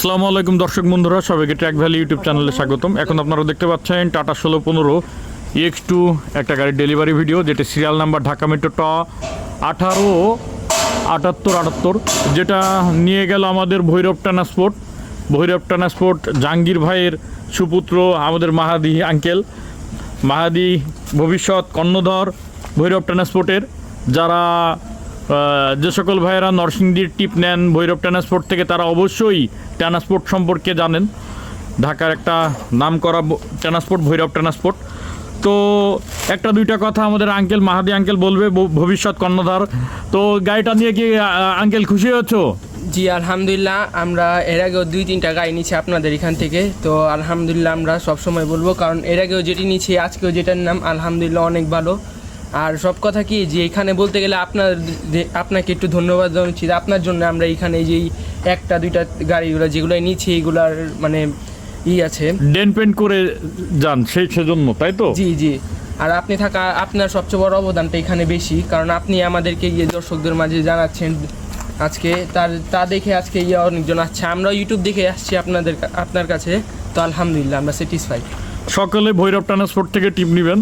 আসসালামু আলাইকুম দর্শক বন্ধুরা, সবাইকে ট্র্যাক ভ্যালি ইউটিউব চ্যানেলে স্বাগতম। এখন আপনারা দেখতে পাচ্ছেন টাটা ষোলো পনেরো এক্স টু একটা গাড়ির ডেলিভারি ভিডিও যেটা সিরিয়াল নাম্বার ঢাকা মেট্রো ট আঠারো, আটাত্তর আটাত্তর, যেটা নিয়ে গেল আমাদের ভৈরব ট্রান্সপোর্ট ভৈরব ট্রান্সপোর্ট জাহাঙ্গীর ভাইয়ের সুপুত্র, আমাদের মাহাদি আঙ্কেল মাহাদি ভবিষ্যৎ কর্ণধর ভৈরব ট্রান্সপোর্টের যারা যে সকল ভাইয়েরা নরসিংদীর টিপ নেন, ভৈরব ট্রান্সপোর্ট থেকে তারা অবশ্যই ট্রান্সপোর্ট সম্পর্কে জানেন। ঢাকার একটা নাম করা ট্রান্সপোর্ট, ভৈরব ট্রান্সপোর্ট। তো একটা দুইটা কথা আমাদের আঙ্কেল, মাহাদি আঙ্কেল বলবে ভবিষ্যৎ কর্ণধার। তো গাড়িটা নিয়ে কি আঙ্কেল খুশি হচ্ছো জি, আলহামদুলিল্লাহ, আমরা এর আগেও দুই, তিনটা গাড়ি নিচ্ছি আপনাদের এখান থেকে। তো আলহামদুলিল্লাহ আমরা সবসময় বলব, কারণ এর আগেও যেটি নিচ্ছি আজকেও যেটার নাম, আলহামদুলিল্লাহ অনেক ভালো। আর সব কথা কি যে এখানে বলতে গেলে আপনার আপনাকে একটু ধন্যবাদ দেওয়া উচিত আপনার জন্য আমরা এখানে এই যে একটা দুইটা গাড়িগুলো যেগুলো নিচ্ছি এইগুলার মানে ই আছে। ডেন পেন্ট করে যান সেই সেজন্য তাই তো? জি জি। আর আপনি থাকা আপনার সবচেয়ে বড় অবদানটা এখানে বেশি কারণ আপনি আমাদেরকে গিয়ে দর্শকদের মাঝে জানাচ্ছেন আজকে তার তা দেখে আজকে ইয়ে অনেকজন আসছে। আমরা ইউটিউব দেখে আসছি আপনাদের আপনার কাছে। তো আলহামদুলিল্লাহ আমরা স্যাটিসফাই সকলে ভৈরব ট্রান্সপোর্ট থেকে টিপ নেবেন।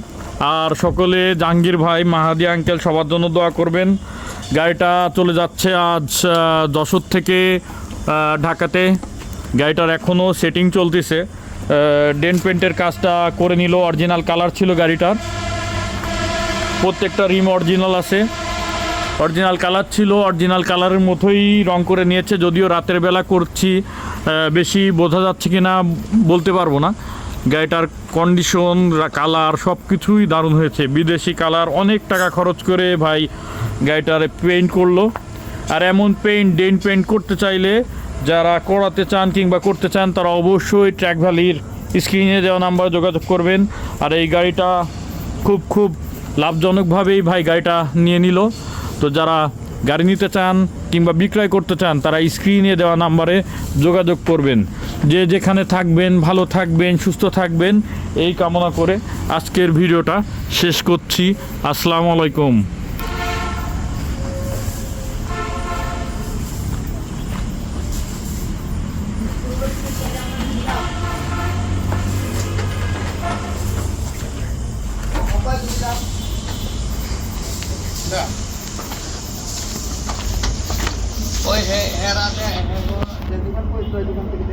আর সকলে জাহাঙ্গীর ভাই, মাহাদি আঙ্কেল সবার জন্য দোয়া করবেন। গাড়িটা চলে যাচ্ছে আজ যশোর থেকে ঢাকাতে। গাড়িটার এখনও সেটিং চলতেছে। ডেন পেন্টের কাজটা করে নিল অরিজিনাল কালার ছিল গাড়িটার। প্রত্যেকটা রিম অরিজিনাল আছে। অরিজিনাল কালার ছিল অরিজিনাল কালারের মতোই রং করে নিয়েছে। যদিও রাতের বেলা করছি বেশি বোঝা যাচ্ছে কি না বলতে পারব না। গাড়িটার কন্ডিশন কালার সব কিছুই দারুণ হয়েছে। বিদেশি কালার অনেক টাকা খরচ করে ভাই গাড়িটার পেইন্ট করল। আর এমন পেইন্ট ডেন পেইন্ট করতে চাইলে যারা করাতে চান কিংবা করতে চান, তারা অবশ্যই ট্র্যাক ভ্যালির স্ক্রিনে দেওয়া নাম্বার যোগাযোগ করবেন। আর এই গাড়িটা খুব খুব লাভজনকভাবেই ভাই গাড়িটা নিয়ে নিল। তো যারা গাড়ি নিতে চান কিংবা বিক্রয় করতে চান, তারা স্ক্রিনে দেওয়া নাম্বারে যোগাযোগ করবেন। যে যেখানে থাকবেন, ভালো থাকবেন, সুস্থ থাকবেন, এই কামনা করে আজকের ভিডিওটা শেষ করছি। আসসালামু আলাইকুম। ওই হে গো যে দোকান ওই দোকান থেকে